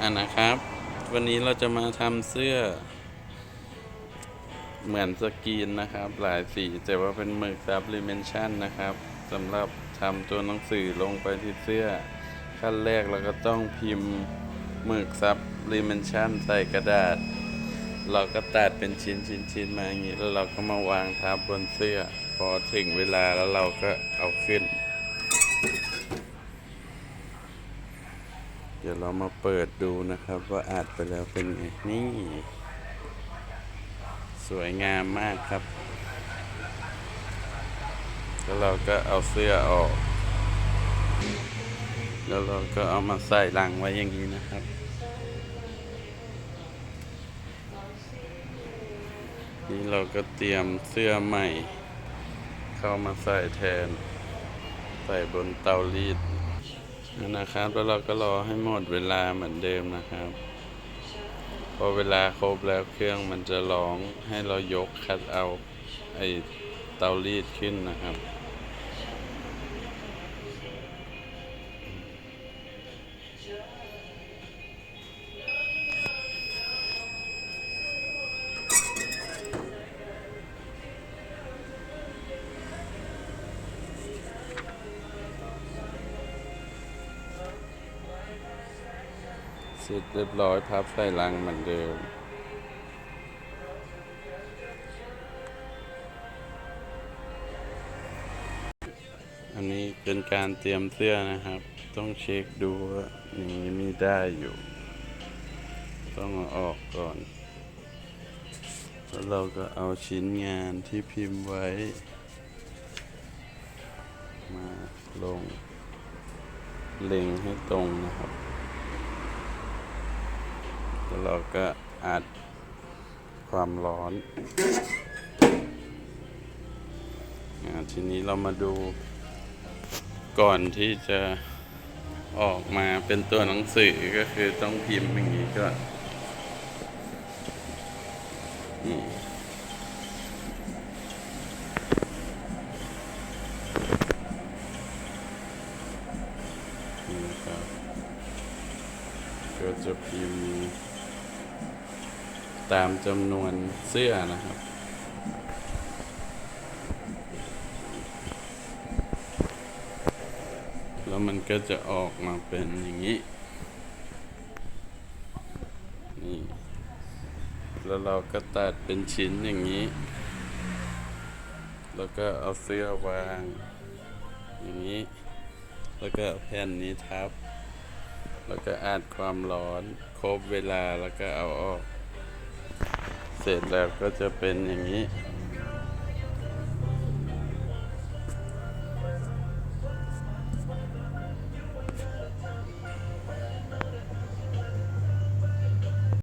อ่านะครับ วันนี้เราจะมาทำเสื้อ เหมือนสกรีนนะครับ หลายสีแต่ว่าเป็นหมึกซับลิเมนชั่นนะครับสำหรับทำตัวหนังสือลงไปที่เสื้อ ขั้นแรกเราก็ต้องพิมพ์หมึกซับลิเมนชั่นใส่กระดาษ เราก็ตัดเป็นชิ้นชิ้นชิ้นมาอย่างนี้ แล้วเราก็มาวางทับบนเสื้อ พอถึงเวลาแล้วเราก็เอาขึ้น ดี๋ยวเรามาเปิดดูนะครับว่าอัดไปแล้วเป็นไง นี่ สวยงามมากครับ แล้วเราก็เอาเสื้อออก แล้วเราก็เอามาใส่ลังไว้อย่างนี้นะครับนี่เราก็เตรียมเสื้อใหม่ เข้ามาใส่แทน ใส่บนเตารีด นะครับ แล้วเราก็รอให้หมดเวลาเหมือนเดิมนะครับ พอเวลาครบแล้วเครื่องมันจะร้องให้เรายกคัดเอาไอเตารีดขึ้นนะครับ เสร็จเรียบร้อยพับใส่ลังเหมือนเดิม อันนี้เป็นการเตรียมเสื้อนะครับ ต้องเช็คดูว่านี้มีได้อยู่ ต้องเอาออกก่อน แล้วเราก็เอาชิ้นงานที่พิมพ์ไว้ มาลง เล็งให้ตรงนะครับ แล้วเราก็อัดความร้อนอทีนี้เรามาดูก่อนที่จะออกมาเป็นตัวหนังสือก็คือต้องพิมพ์อย่างนี้ก่อนนี่นี่ครับก็จะพิมพ์ ตามจำนวนเสื้อนะครับ แล้วมันก็จะออกมาเป็นอย่างนี้ นี่ แล้วเราก็ตัดเป็นชิ้นอย่างนี้ แล้วก็เอาเสื้อวาง อย่างนี้ แล้วก็แผ่นนี้ทับ แล้วก็อาดความร้อน ครบเวลาแล้วก็เอาออก เสร็จแล้วก็จะเป็นอย่างนี้